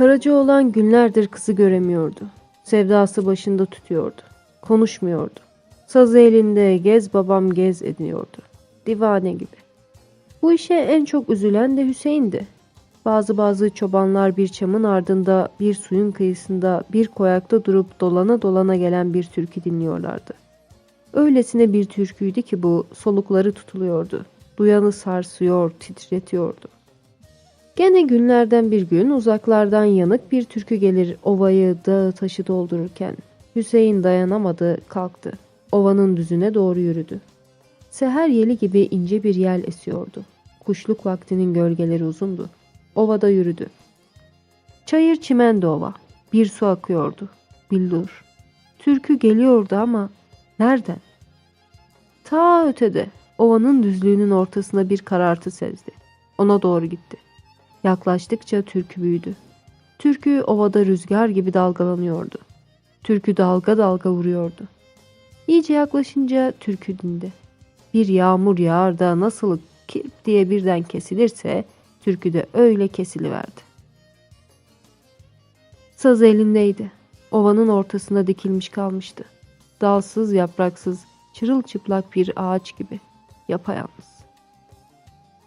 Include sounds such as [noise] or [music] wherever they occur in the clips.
Karacaoğlan günlerdir kızı göremiyordu. Sevdası başında tutuyordu. Konuşmuyordu. Sazı elinde gez babam gez ediniyordu. Divane gibi. Bu işe en çok üzülen de Hüseyin'di. Bazı bazı çobanlar bir çamın ardında, bir suyun kıyısında, bir koyakta durup dolana dolana gelen bir türkü dinliyorlardı. Öylesine bir türküydü ki bu solukları tutuluyordu. Duyanı sarsıyor, titretiyordu. Gene günlerden bir gün uzaklardan yanık bir türkü gelir ovayı, dağı, taşı doldururken. Hüseyin dayanamadı, kalktı. Ovanın düzüne doğru yürüdü. Seher yeli gibi ince bir yel esiyordu. Kuşluk vaktinin gölgeleri uzundu. Ovada yürüdü. Çayır çimendi ova. Bir su akıyordu. Billur. Türkü geliyordu ama nereden? Ta ötede, ovanın düzlüğünün ortasına bir karartı sezdi. Ona doğru gitti. Yaklaştıkça türkü büyüdü. Türkü ovada rüzgar gibi dalgalanıyordu. Türkü dalga dalga vuruyordu. İyice yaklaşınca türkü dindi. Bir yağmur yağar da nasıl kirp diye birden kesilirse türkü de öyle kesiliverdi. Saz elindeydi. Ovanın ortasında dikilmiş kalmıştı. Dalsız, yapraksız, çırılçıplak bir ağaç gibi. Yapayalnız.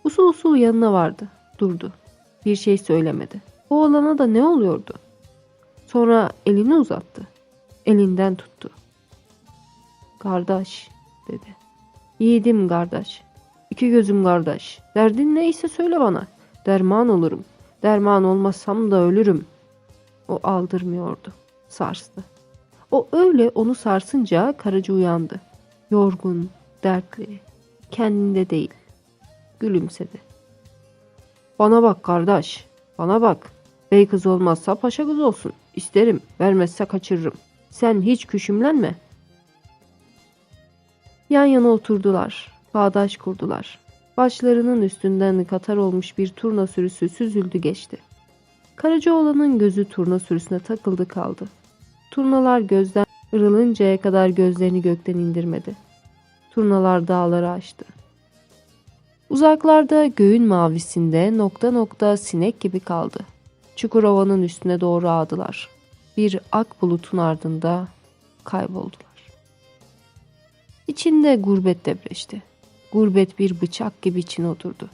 Usul usul yanına vardı. Durdu. Bir şey söylemedi. O olana da ne oluyordu? Sonra elini uzattı. Elinden tuttu. Kardeş dedi. Yiğidim kardeş. İki gözüm kardeş. Derdin neyse söyle bana. Derman olurum. Derman olmasam da ölürüm. O aldırmıyordu. Sarstı. O öyle onu sarsınca Karaca uyandı. Yorgun, dertli, kendinde değil. Gülümsedi. Bana bak kardeş, bana bak. Bey kız olmazsa paşa kız olsun. İsterim, vermezse kaçırırım. Sen hiç küçümlenme. Yan yana oturdular. Bağdaş kurdular. Başlarının üstünden katar olmuş bir turna sürüsü süzüldü geçti. Karacaoğlan'ın gözü turna sürüsüne takıldı kaldı. Turnalar gözden ırılıncaya kadar gözlerini gökten indirmedi. Turnalar dağları aştı. Uzaklarda göğün mavisinde nokta nokta sinek gibi kaldı. Çukurova'nın üstüne doğru ağdılar. Bir ak bulutun ardında kayboldular. İçinde gurbet debreşti. Gurbet bir bıçak gibi içine oturdu.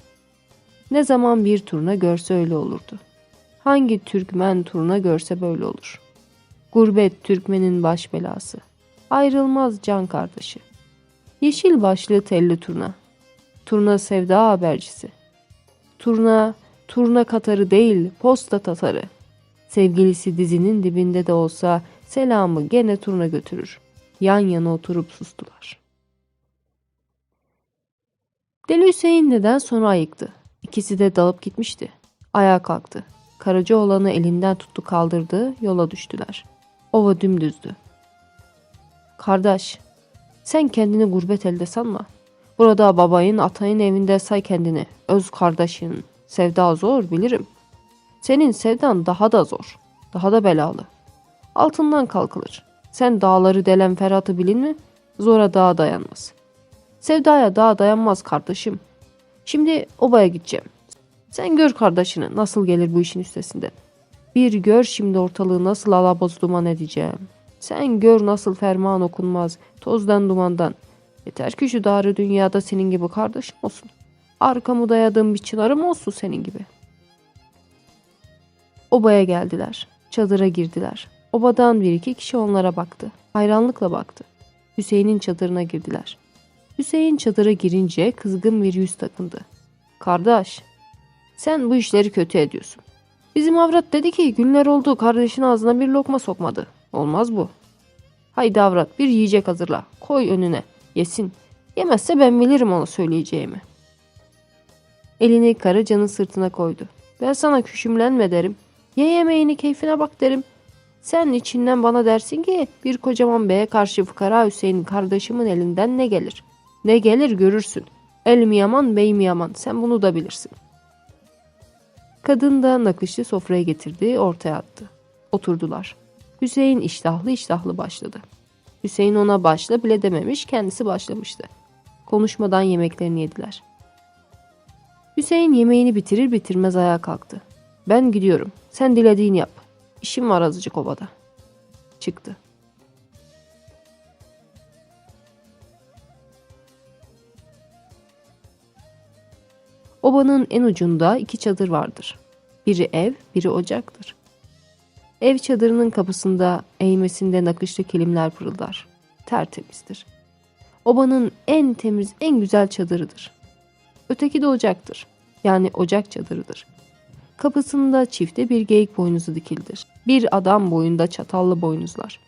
Ne zaman bir turna görse öyle olurdu. Hangi Türkmen turna görse böyle olur. Gurbet Türkmenin baş belası. Ayrılmaz can kardeşi. Yeşil başlı telli turna. Turna sevda habercisi. Turna, turna katarı değil, posta tatarı. Sevgilisi dizinin dibinde de olsa selamı gene turna götürür. Yan yana oturup sustular. Deli Hüseyin neden sonra ayıktı. İkisi de dalıp gitmişti. Ayağa kalktı. Karacaoğlan'ı elinden tuttu kaldırdı, yola düştüler. Ova dümdüzdü. Kardeş, sen kendini gurbet elde sanma. Burada babayın, atayın evinde say kendini. Öz kardeşin. Sevda zor bilirim. Senin sevdan daha da zor. Daha da belalı. Altından kalkılır. Sen dağları delen Ferhat'ı bilin mi? Zora dağa dayanmaz. Sevdaya dağa dayanmaz kardeşim. Şimdi obaya gideceğim. Sen gör kardeşini nasıl gelir bu işin üstesinden. Bir gör şimdi ortalığı nasıl alaboz duman edeceğim. Sen gör nasıl ferman okunmaz, tozdan dumandan. Yeter ki şu darı dünyada senin gibi kardeşim olsun. Arkamı dayadığım bir çınarım olsun senin gibi. Obaya geldiler. Çadıra girdiler. Obadan bir iki kişi onlara baktı. Hayranlıkla baktı. Hüseyin'in çadırına girdiler. Hüseyin çadıra girince kızgın bir yüz takındı. Kardeş, sen bu işleri kötü ediyorsun. Bizim avrat dedi ki günler oldu kardeşin ağzına bir lokma sokmadı. Olmaz bu. Haydi avrat bir yiyecek hazırla. Koy önüne. Yesin. Yemezse ben bilirim onu söyleyeceğimi. Elini Karaca'nın sırtına koydu. Ben sana küçümlenme derim. Ye yemeğini keyfine bak derim. Sen içinden bana dersin ki bir kocaman beye karşı fıkara Hüseyin kardeşimin elinden ne gelir? Ne gelir görürsün. El mi yaman bey mi yaman sen bunu da bilirsin. Kadın da nakışlı sofraya getirdi ortaya attı. Oturdular. Hüseyin iştahlı iştahlı başladı. Hüseyin ona başla bile dememiş kendisi başlamıştı. Konuşmadan yemeklerini yediler. Hüseyin yemeğini bitirir bitirmez ayağa kalktı. Ben gidiyorum. Sen dilediğini yap. İşim var azıcık obada. Çıktı. Obanın en ucunda iki çadır vardır. Biri ev, biri ocaktır. Ev çadırının kapısında eğmesinde nakışlı kilimler pırıldar. Tertemizdir. Obanın en temiz, en güzel çadırıdır. Öteki de ocaktır. Yani ocak çadırıdır. Kapısında çifte bir geyik boynuzu dikildir. Bir adam boyunda çatallı boynuzlar.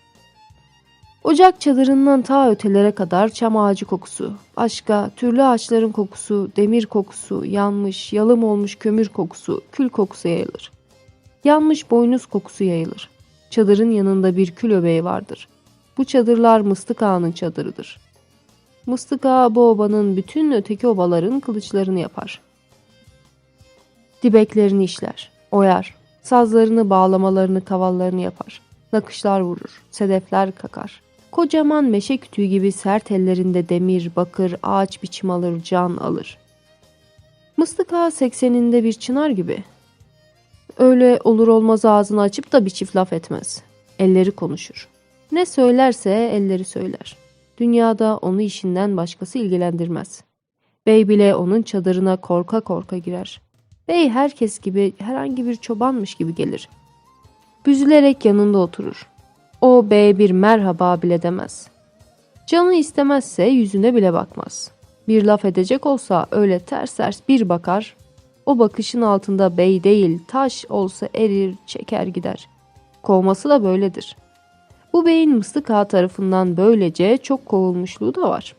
Ocak çadırından ta ötelere kadar çam ağacı kokusu, başka türlü ağaçların kokusu, demir kokusu, yanmış, yalım olmuş kömür kokusu, kül kokusu yayılır. Yanmış boynuz kokusu yayılır. Çadırın yanında bir kül öbeği vardır. Bu çadırlar Mıstık Ağa'nın çadırıdır. Mıstık Ağa bu obanın bütün öteki obaların kılıçlarını yapar. Dibeklerini işler, oyar, sazlarını, bağlamalarını, kavallarını yapar. Nakışlar vurur, sedefler kakar. Kocaman meşe kütüğü gibi sert ellerinde demir, bakır, ağaç biçim alır, can alır. Mıstık ağa sekseninde bir çınar gibi. Öyle olur olmaz ağzını açıp da bir çift laf etmez. Elleri konuşur. Ne söylerse elleri söyler. Dünyada onu işinden başkası ilgilendirmez. Bey bile onun çadırına korka korka girer. Bey herkes gibi herhangi bir çobanmış gibi gelir. Büzülerek yanında oturur. O bey bir merhaba bile demez. Canı istemezse yüzüne bile bakmaz. Bir laf edecek olsa öyle ters ters bir bakar. O bakışın altında bey değil taş olsa erir çeker gider. Kovması da böyledir. Bu beyin Mıstık Ağa tarafından böylece çok kovulmuşluğu da var.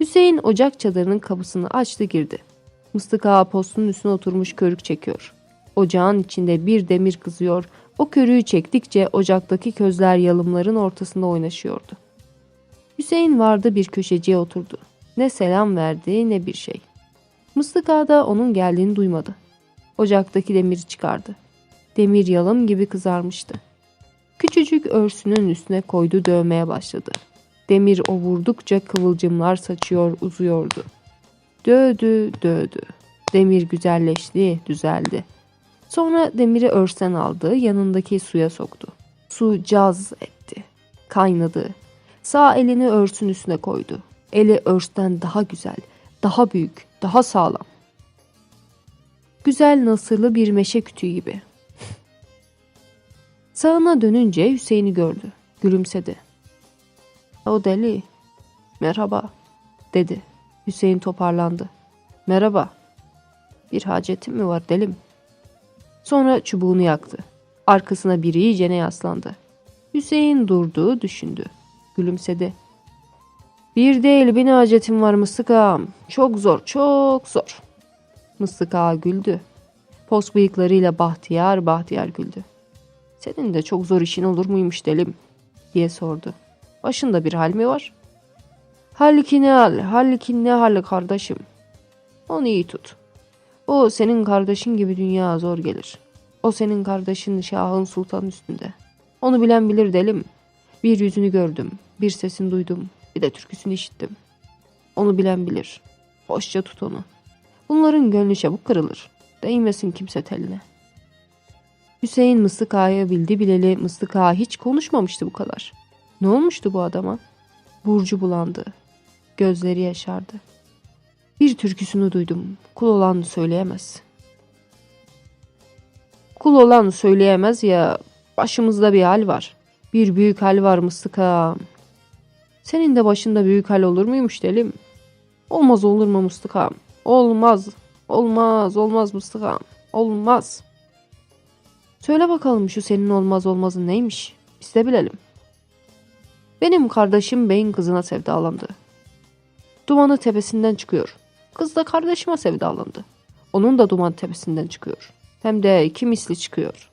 Hüseyin ocak çadırının kapısını açtı girdi. Mıstık Ağa postunun üstüne oturmuş körük çekiyor. Ocağın içinde bir demir kızıyor. O körüğü çektikçe ocaktaki közler yalımların ortasında oynaşıyordu. Hüseyin vardı bir köşeciye oturdu. Ne selam verdi ne bir şey. Mıstık Ağa da onun geldiğini duymadı. Ocaktaki demiri çıkardı. Demir yalım gibi kızarmıştı. Küçücük örsünün üstüne koydu dövmeye başladı. Demir o vurdukça kıvılcımlar saçıyor uzuyordu. Dövdü dövdü. Demir güzelleşti düzeldi. Sonra demiri örsten aldı yanındaki suya soktu. Su caz etti. Kaynadı. Sağ elini örsün üstüne koydu. Eli örsten daha güzel, daha büyük, daha sağlam. Güzel nasırlı bir meşe kütüğü gibi. [laughs] Sağına dönünce Hüseyin'i gördü. Gülümsedi. O deli. Merhaba dedi. Hüseyin toparlandı. Merhaba. Bir hacetin mi var delim? Sonra çubuğunu yaktı. Arkasına bir iyicene yaslandı. Hüseyin durdu, düşündü. Gülümsedi. Bir değil bin hacetim var Mıstık ağam. Çok zor, çok zor. Mıstık ağa güldü. Pos bıyıklarıyla bahtiyar bahtiyar güldü. Senin de çok zor işin olur muymuş delim diye sordu. Başında bir hal mi var? Haliki ne hal, haliki ne hal kardeşim? Onu iyi tut. O senin kardeşin gibi dünya zor gelir. O senin kardeşin Şahın Sultan üstünde. Onu bilen bilir delim. Bir yüzünü gördüm, bir sesini duydum, bir de türküsünü işittim. Onu bilen bilir. Hoşça tut onu. Bunların gönlü çabuk kırılır. Değmesin kimse teline. Hüseyin Ağa'ya bildi bileli Mıstık Ağa hiç konuşmamıştı bu kadar. Ne olmuştu bu adama? Burcu bulandı. Gözleri yaşardı. Bir türküsünü duydum. Kul olan söyleyemez. Kul olan söyleyemez ya başımızda bir hal var. Bir büyük hal var Mıstık Ağam. Senin de başında büyük hal olur muymuş delim. Olmaz olur mu Mıstık Ağam? Olmaz. Olmaz olmaz Mıstık Ağam. Olmaz. Söyle bakalım şu senin olmaz olmazın neymiş? Biz de bilelim. Benim kardeşim beyin kızına sevdalandı. Dumanı tepesinden çıkıyor. Kız da kardeşime sevdalandı. Onun da duman tepesinden çıkıyor. Hem de iki misli çıkıyor.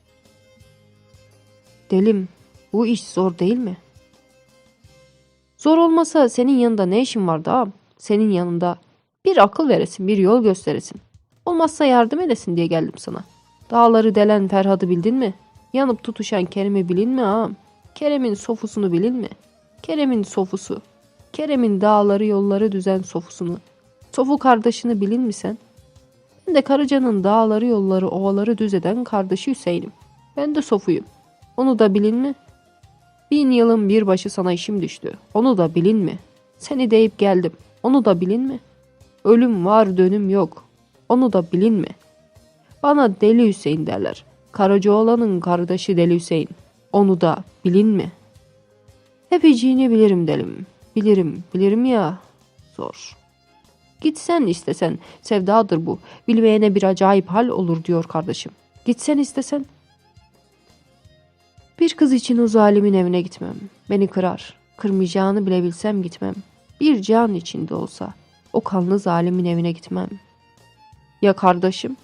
Delim, bu iş zor değil mi? Zor olmasa senin yanında ne işin vardı ağam? Senin yanında bir akıl veresin, bir yol gösteresin. Olmazsa yardım edesin diye geldim sana. Dağları delen Ferhat'ı bildin mi? Yanıp tutuşan Kerem'i bilin mi ağam? Kerem'in sofusunu bilin mi? Kerem'in sofusu. Kerem'in dağları yolları düzen sofusunu. Sofu kardeşini bilin mi sen? Ben de Karaca'nın dağları, yolları, ovaları düz eden kardeşi Hüseyin'im. Ben de Sofuyum. Onu da bilin mi? Bin yılın bir başı sana işim düştü. Onu da bilin mi? Seni deyip geldim. Onu da bilin mi? Ölüm var dönüm yok. Onu da bilin mi? Bana Deli Hüseyin derler. Karacaoğlan'ın kardeşi Deli Hüseyin. Onu da bilin mi? Hepiciğini bilirim delim. Bilirim, bilirim ya. Zor. Gitsen istesen, sevdadır bu. Bilmeyene bir acayip hal olur diyor kardeşim. Gitsen istesen. Bir kız için o zalimin evine gitmem. Beni kırar. Kırmayacağını bile bilsem gitmem. Bir can içinde olsa o kanlı zalimin evine gitmem. Ya kardeşim?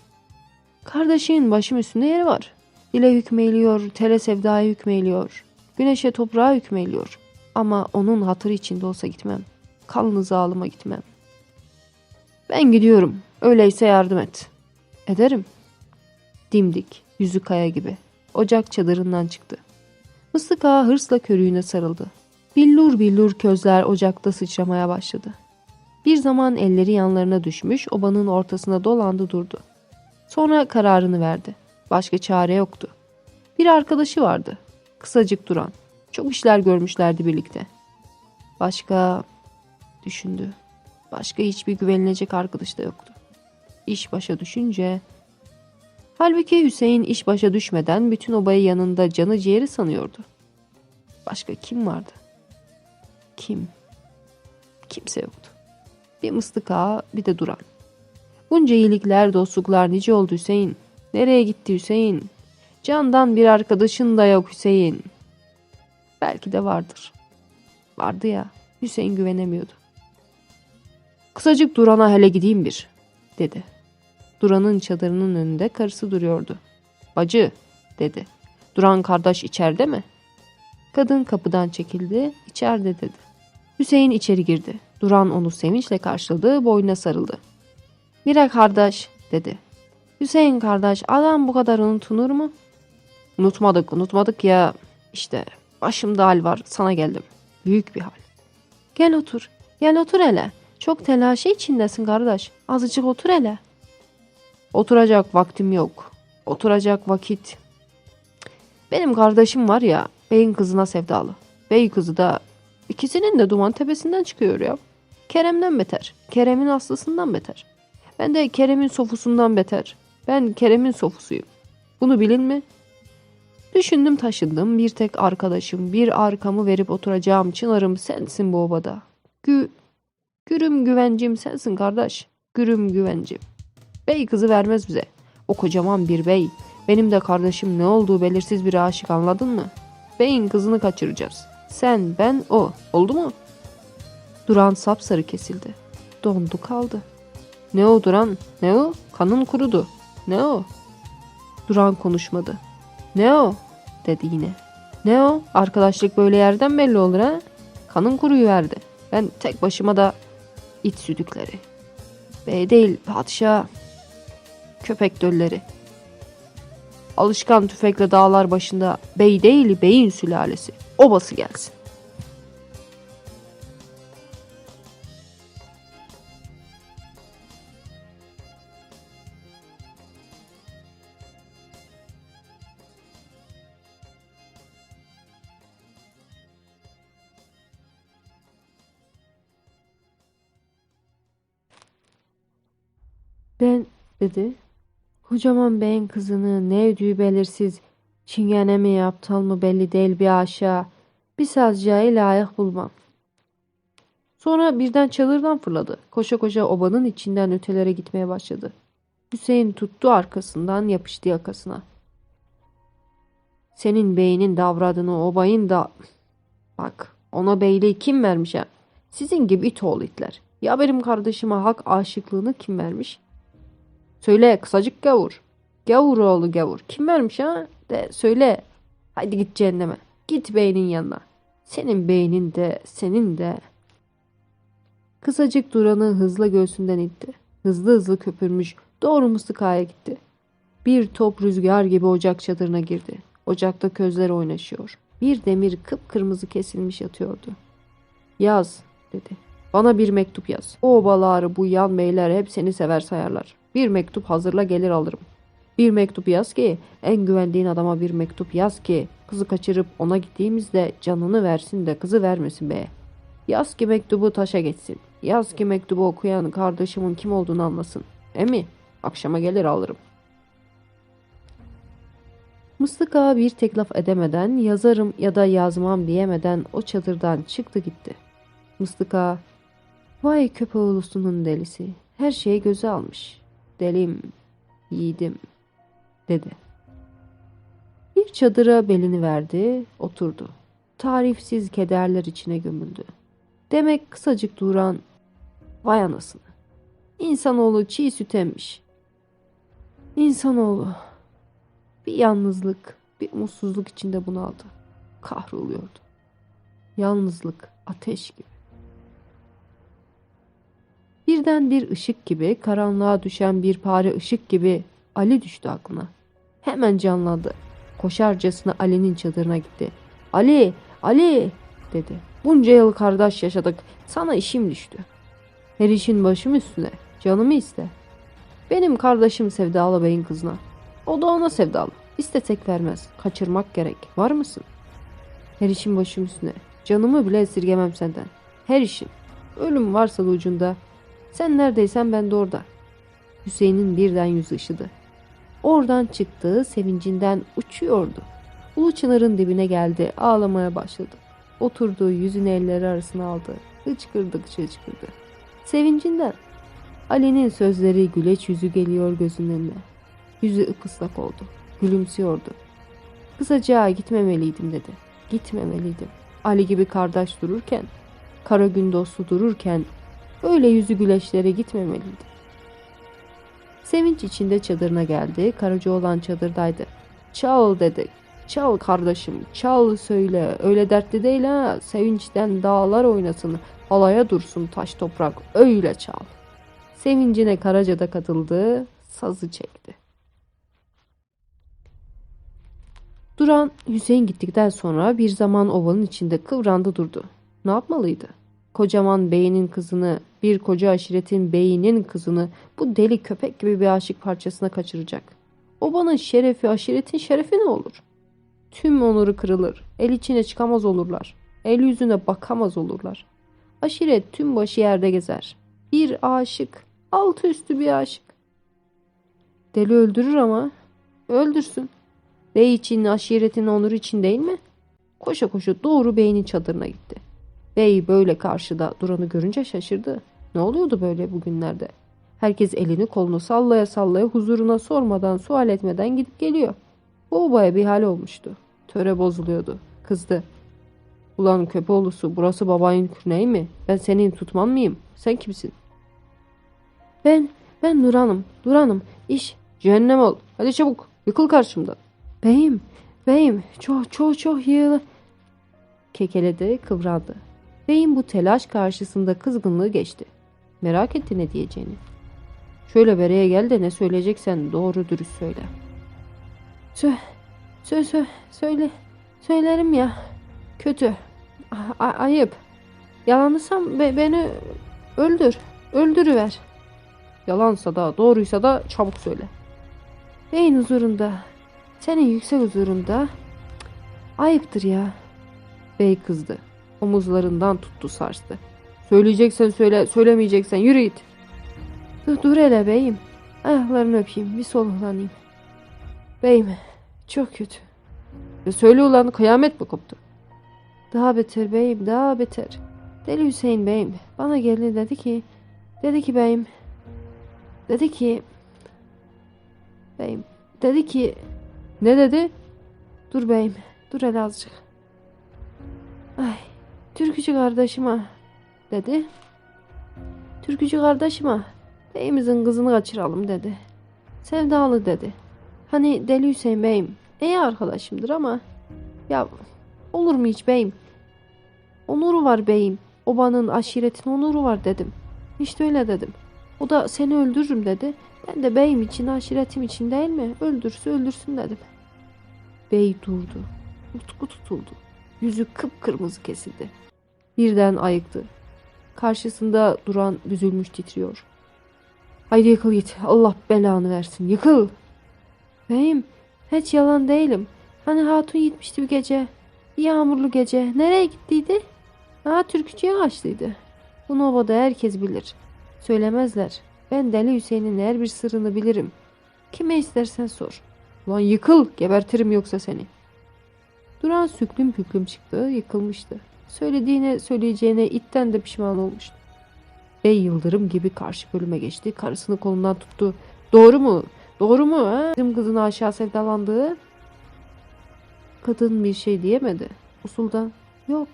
Kardeşin başım üstünde yeri var. Dile hükmeyliyor, tele sevdaya hükmeyliyor. Güneşe toprağa hükmeyliyor. Ama onun hatırı içinde olsa gitmem. Kanlı zalıma gitmem. Ben gidiyorum. Öyleyse yardım et. Ederim. Dimdik, yüzü kaya gibi. Ocak çadırından çıktı. Mıstık ağa hırsla körüğüne sarıldı. Billur billur közler ocakta sıçramaya başladı. Bir zaman elleri yanlarına düşmüş, obanın ortasına dolandı durdu. Sonra kararını verdi. Başka çare yoktu. Bir arkadaşı vardı. Kısacık duran. Çok işler görmüşlerdi birlikte. Başka düşündü. Başka hiçbir güvenilecek arkadaş da yoktu. İş başa düşünce... Halbuki Hüseyin iş başa düşmeden bütün obayı yanında canı ciğeri sanıyordu. Başka kim vardı? Kim? Kimse yoktu. Bir mıstık ağa, bir de duran. Bunca iyilikler, dostluklar nice oldu Hüseyin. Nereye gitti Hüseyin? Candan bir arkadaşın da yok Hüseyin. Belki de vardır. Vardı ya, Hüseyin güvenemiyordu. Kısacık Duran'a hele gideyim bir, dedi. Duran'ın çadırının önünde karısı duruyordu. Bacı, dedi. Duran kardeş içeride mi? Kadın kapıdan çekildi, içeride dedi. Hüseyin içeri girdi. Duran onu sevinçle karşıladı, boynuna sarıldı. Mira kardeş, dedi. Hüseyin kardeş, adam bu kadar unutulur mu? Unutmadık, unutmadık ya. İşte başımda hal var, sana geldim. Büyük bir hal. Gel otur, gel otur hele. Çok telaşı içindesin kardeş. Azıcık otur hele. Oturacak vaktim yok. Oturacak vakit. Benim kardeşim var ya, beyin kızına sevdalı. Bey kızı da ikisinin de duman tepesinden çıkıyor ya. Kerem'den beter. Kerem'in aslısından beter. Ben de Kerem'in sofusundan beter. Ben Kerem'in sofusuyum. Bunu bilin mi? Düşündüm taşındım. Bir tek arkadaşım, bir arkamı verip oturacağım çınarım sensin bu obada. Gü, gürüm güvencim sensin kardeş. Gürüm güvencim. Bey kızı vermez bize. O kocaman bir bey. Benim de kardeşim ne olduğu belirsiz bir aşık anladın mı? Beyin kızını kaçıracağız. Sen, ben, o. Oldu mu? Duran sapsarı kesildi. Dondu kaldı. Ne o Duran? Ne o? Kanın kurudu. Ne o? Duran konuşmadı. Ne o? dedi yine. Ne o? Arkadaşlık böyle yerden belli olur ha? Kanın kuruyu verdi. Ben tek başıma da it südükleri. Bey değil padişah. Köpek dölleri. Alışkan tüfekle dağlar başında bey değil beyin sülalesi. Obası gelsin. Ben dedi. Kocaman beyin kızını ne ödüğü belirsiz, çingene mi aptal mı belli değil bir aşağı, bir sazcayı layık bulmam. Sonra birden çadırdan fırladı. Koşa koşa obanın içinden ötelere gitmeye başladı. Hüseyin tuttu arkasından yapıştı yakasına. Senin beynin davradığını obayın da... Bak ona beyliği kim vermiş ha? Sizin gibi it oğlu itler. Ya benim kardeşime hak aşıklığını kim vermiş? Söyle kısacık gavur. Gavur oğlu gavur. Kim vermiş ha? De söyle. Haydi git cehenneme. Git beynin yanına. Senin beynin de senin de. Kısacık duranı hızla göğsünden itti. Hızlı hızlı köpürmüş doğru mıstıkaya gitti. Bir top rüzgar gibi ocak çadırına girdi. Ocakta közler oynaşıyor. Bir demir kıpkırmızı kesilmiş yatıyordu. Yaz dedi. Bana bir mektup yaz. O obaları bu yan beyler hep seni sever sayarlar. Bir mektup hazırla gelir alırım. Bir mektup yaz ki en güvendiğin adama bir mektup yaz ki kızı kaçırıp ona gittiğimizde canını versin de kızı vermesin be. Yaz ki mektubu taşa geçsin. Yaz ki mektubu okuyan kardeşimin kim olduğunu anlasın. Emi akşama gelir alırım. Mıstık ağa bir tek laf edemeden yazarım ya da yazmam diyemeden o çadırdan çıktı gitti. Mıstık ağa vay köpeğulusunun delisi her şeyi göze almış. Delim, yiğidim dedi. Bir çadıra belini verdi, oturdu. Tarifsiz kederler içine gömüldü. Demek kısacık duran vay anasını. İnsanoğlu çiğ süt emmiş. İnsanoğlu bir yalnızlık, bir mutsuzluk içinde bunaldı. Kahroluyordu. Yalnızlık ateş gibi. Birden bir ışık gibi, karanlığa düşen bir pare ışık gibi Ali düştü aklına. Hemen canlandı. Koşarcasına Ali'nin çadırına gitti. Ali, Ali dedi. Bunca yıl kardeş yaşadık. Sana işim düştü. Her işin başım üstüne. Canımı iste. Benim kardeşim Sevdalı Bey'in kızına. O da ona sevdalı. İstesek vermez. Kaçırmak gerek. Var mısın? Her işin başım üstüne. Canımı bile esirgemem senden. Her işin. Ölüm varsa da ucunda. Sen neredeysen ben de orada. Hüseyin'in birden yüzü ışıdı. Oradan çıktı, sevincinden uçuyordu. Ulu çınarın dibine geldi, ağlamaya başladı. Oturdu, yüzünü elleri arasına aldı. Hıçkırdıkça hıçkırdı. Sevincinden. Ali'nin sözleri güleç yüzü geliyor gözünün önüne. Yüzü ıpıslak oldu. Gülümsüyordu. Kısaca gitmemeliydim dedi. Gitmemeliydim. Ali gibi kardeş dururken, kara gün dostu dururken öyle yüzü güleçlere gitmemeliydim. Sevinç içinde çadırına geldi. Karaca olan çadırdaydı. Çal dedi. Çal kardeşim, çal söyle. Öyle dertli değil ha. Sevinçten dağlar oynasın. Halaya dursun taş toprak. Öyle çal. Sevincine Karaca da katıldı. Sazı çekti. Duran Hüseyin gittikten sonra bir zaman ovanın içinde kıvrandı durdu. Ne yapmalıydı? Kocaman beyinin kızını, bir koca aşiretin beyinin kızını bu deli köpek gibi bir aşık parçasına kaçıracak. Obanın şerefi, aşiretin şerefi ne olur? Tüm onuru kırılır. El içine çıkamaz olurlar. El yüzüne bakamaz olurlar. Aşiret tüm başı yerde gezer. Bir aşık, altı üstü bir aşık. Deli öldürür ama. Öldürsün. Bey için, aşiretin onuru için değil mi? Koşa koşa doğru beynin çadırına gitti. Bey böyle karşıda duranı görünce şaşırdı. Ne oluyordu böyle bugünlerde? Herkes elini kolunu sallaya sallaya huzuruna sormadan sual etmeden gidip geliyor. Bu obaya bir hal olmuştu. Töre bozuluyordu. Kızdı. Ulan köpoğlusu burası babayın küneği mi? Ben senin tutman mıyım? Sen kimsin? Ben, ben Nuran'ım. Nuran'ım. İş, cehennem ol. Hadi çabuk. Yıkıl karşımdan. Beyim, beyim. Çok çok çok yığılı. Kekeledi, kıvrandı. Beyim bu telaş karşısında kızgınlığı geçti. Merak etti ne diyeceğini. Şöyle bereye gel de ne söyleyeceksen doğru dürüst söyle. Sö, sö, sö, söyle, söylerim ya. Kötü, A- ayıp. Yalanlısam be- beni öldür, öldürüver. Yalansa da doğruysa da çabuk söyle. Beyin huzurunda, senin yüksek huzurunda ayıptır ya. Bey kızdı. Omuzlarından tuttu sarstı. Söyleyeceksen söyle, söylemeyeceksen yürü git. Dur, dur hele beyim. Ayaklarını öpeyim, bir soluklanayım. Beyim, çok kötü. E söyle ulan kıyamet mi koptu? Daha beter beyim, daha beter. Deli Hüseyin beyim bana geldi dedi ki, dedi ki beyim, dedi ki, beyim, dedi ki, ne dedi? Dur beyim, dur hele azıcık. Ay, Türkücü kardeşime dedi. Türkücü kardeşime beyimizin kızını kaçıralım dedi. Sevdalı dedi. Hani Deli Hüseyin beyim iyi arkadaşımdır ama ya olur mu hiç beyim? Onuru var beyim. Obanın aşiretin onuru var dedim. İşte öyle dedim. O da seni öldürürüm dedi. Ben de beyim için aşiretim için değil mi? Öldürse öldürsün dedim. Bey durdu. Utku tutuldu. Yüzü kıpkırmızı kesildi. Birden ayıktı. Karşısında duran büzülmüş titriyor. Haydi yıkıl git. Allah belanı versin. Yıkıl. Beyim hiç yalan değilim. Hani hatun gitmişti bir gece. Bir yağmurlu gece. Nereye gittiydi? Ha türkücüye kaçtıydı. Bu Nova'da herkes bilir. Söylemezler. Ben Deli Hüseyin'in her bir sırrını bilirim. Kime istersen sor. Lan yıkıl gebertirim yoksa seni. Duran süklüm püklüm çıktı yıkılmıştı. Söylediğine söyleyeceğine itten de pişman olmuştu. Bey yıldırım gibi karşı bölüme geçti. Karısını kolundan tuttu. Doğru mu? Doğru mu? Ha? Bizim kızına aşağı sevdalandığı. Kadın bir şey diyemedi. Usuldan yok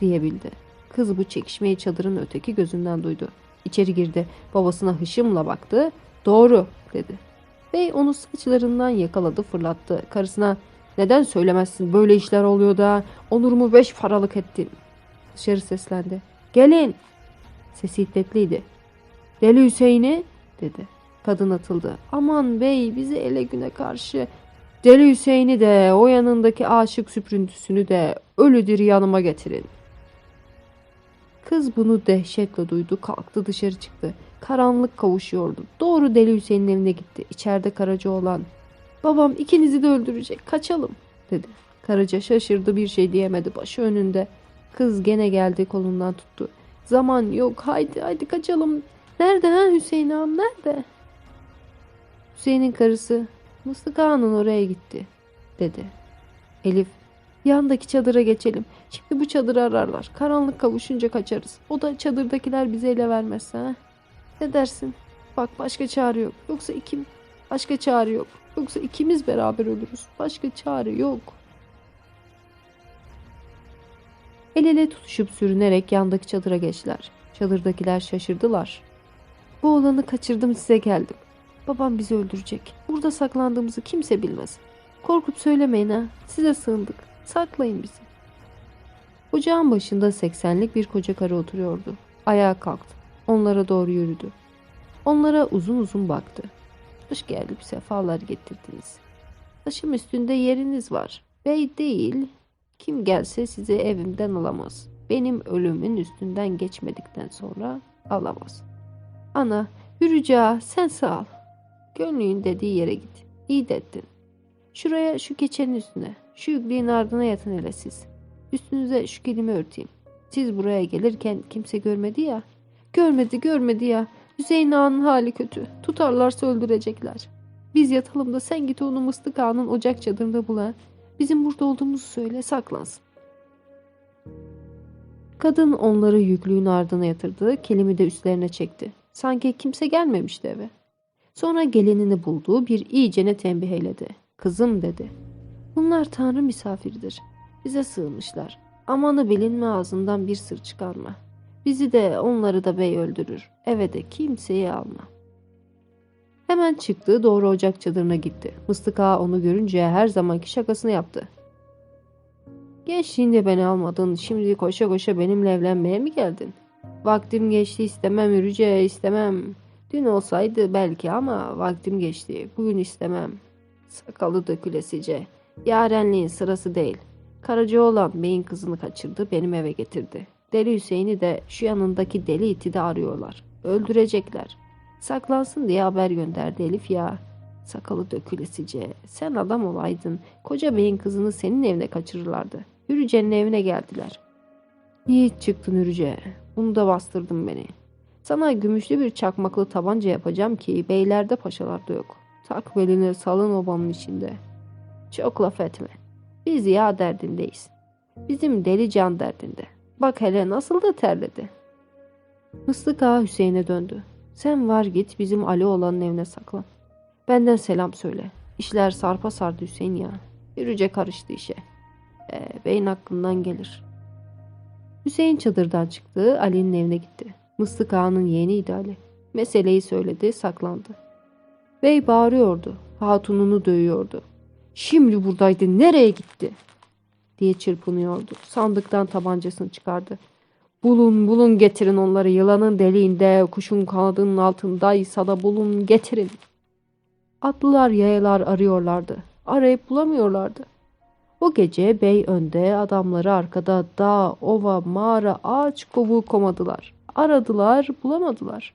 diyebildi. Kız bu çekişmeyi çadırın öteki gözünden duydu. İçeri girdi. Babasına hışımla baktı. Doğru dedi. Bey onu saçlarından yakaladı fırlattı. Karısına neden söylemezsin böyle işler oluyor da onurumu beş paralık ettin. Dışarı seslendi. Gelin. Sesi hiddetliydi. Deli Hüseyin'i dedi. Kadın atıldı. Aman bey bizi ele güne karşı. Deli Hüseyin'i de o yanındaki aşık süprüntüsünü de ölüdür yanıma getirin. Kız bunu dehşetle duydu. Kalktı dışarı çıktı. Karanlık kavuşuyordu. Doğru Deli Hüseyin'in evine gitti. İçeride Karaca olan. Babam ikinizi de öldürecek. Kaçalım dedi. Karaca şaşırdı bir şey diyemedi. Başı önünde. Kız gene geldi kolundan tuttu. Zaman yok. Haydi haydi kaçalım. Nerede ha Hüseyin ağam nerede? Hüseyin'in karısı Mıstık Ağa'nın oraya gitti dedi. Elif yandaki çadıra geçelim. Şimdi bu çadırı ararlar. Karanlık kavuşunca kaçarız. O da çadırdakiler bizi ele vermezse ha. Ne dersin? Bak başka çare yok. Yoksa ikim başka çare yok. Yoksa ikimiz beraber ölürüz. Başka çare yok. El ele tutuşup sürünerek yandaki çadıra geçtiler. Çadırdakiler şaşırdılar. Bu oğlanı kaçırdım size geldim. Babam bizi öldürecek. Burada saklandığımızı kimse bilmez. Korkup söylemeyin ha. Size sığındık. Saklayın bizi. Ocağın başında seksenlik bir koca karı oturuyordu. Ayağa kalktı. Onlara doğru yürüdü. Onlara uzun uzun baktı. Hoş gelip sefalar getirdiniz. Taşım üstünde yeriniz var. Bey değil. Kim gelse sizi evimden alamaz. Benim ölümün üstünden geçmedikten sonra alamaz. Ana, yürüyeceği sen sağ ol. Gönlün dediği yere git. İyi dedin. Şuraya şu keçenin üstüne, şu yüklüğün ardına yatın hele siz. Üstünüze şu kelime örteyim. Siz buraya gelirken kimse görmedi ya. Görmedi görmedi ya. Hüseyin hali kötü. Tutarlarsa öldürecekler. Biz yatalım da sen git onu Mıstık Ağa'nın ocak çadırında bul ha. Bizim burada olduğumuzu söyle saklansın. Kadın onları yüklüğün ardına yatırdı. Kelimi de üstlerine çekti. Sanki kimse gelmemişti eve. Sonra gelinini bulduğu bir iyicene tembih eyledi. Kızım dedi. Bunlar Tanrı misafiridir. Bize sığınmışlar. Amanı bilinme ağzından bir sır çıkarma. Bizi de onları da bey öldürür. Eve de kimseyi alma. Hemen çıktı doğru ocak çadırına gitti. Mıstık ağa onu görünce her zamanki şakasını yaptı. Gençliğinde beni almadın. Şimdi koşa koşa benimle evlenmeye mi geldin? Vaktim geçti istemem yürüce istemem. Dün olsaydı belki ama vaktim geçti. Bugün istemem. Sakalı dökülesice. Yarenliğin sırası değil. Karacaoğlan beyin kızını kaçırdı benim eve getirdi. Deli Hüseyin'i de şu yanındaki deli iti de arıyorlar. Öldürecekler. Saklansın diye haber gönderdi Elif ya. Sakalı dökülesice. Sen adam olaydın. Koca beyin kızını senin evine kaçırırlardı. Hürüce'nin evine geldiler. Yiğit çıktın Hürüce. Bunu da bastırdın beni. Sana gümüşlü bir çakmaklı tabanca yapacağım ki beylerde paşalarda yok. Tak belini salın obanın içinde. Çok laf etme. Biz ya derdindeyiz. Bizim deli can derdinde. Bak hele nasıl da terledi. Mıslık ağa Hüseyin'e döndü. Sen var git bizim Ali olanın evine saklan. Benden selam söyle. İşler sarpa sardı Hüseyin ya. Yürüce karıştı işe. Ee, beyin hakkından gelir. Hüseyin çadırdan çıktı, Ali'nin evine gitti. Mıslık ağanın yeğeniydi Ali. Meseleyi söyledi, saklandı. Bey bağırıyordu, hatununu dövüyordu. Şimdi buradaydı, nereye gitti? Diye çırpınıyordu. Sandıktan tabancasını çıkardı. Bulun bulun getirin onları yılanın deliğinde, kuşun kanadının altındaysa da bulun getirin. Atlılar yayalar arıyorlardı. Arayıp bulamıyorlardı. O gece bey önde, adamları arkada dağ, ova, mağara, ağaç kovuğu komadılar. Aradılar, bulamadılar.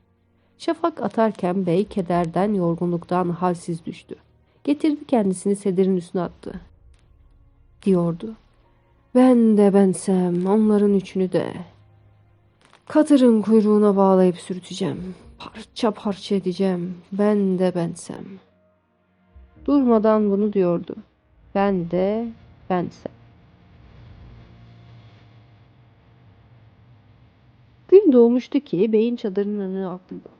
Şafak atarken bey kederden, yorgunluktan halsiz düştü. Getirdi kendisini sedirin üstüne attı. Diyordu. Ben de bensem onların üçünü de katırın kuyruğuna bağlayıp sürteceğim. Parça parça edeceğim. Ben de bensem. Durmadan bunu diyordu. Ben de bensem. Gün doğmuştu ki beyin çadırının önüne atıldı.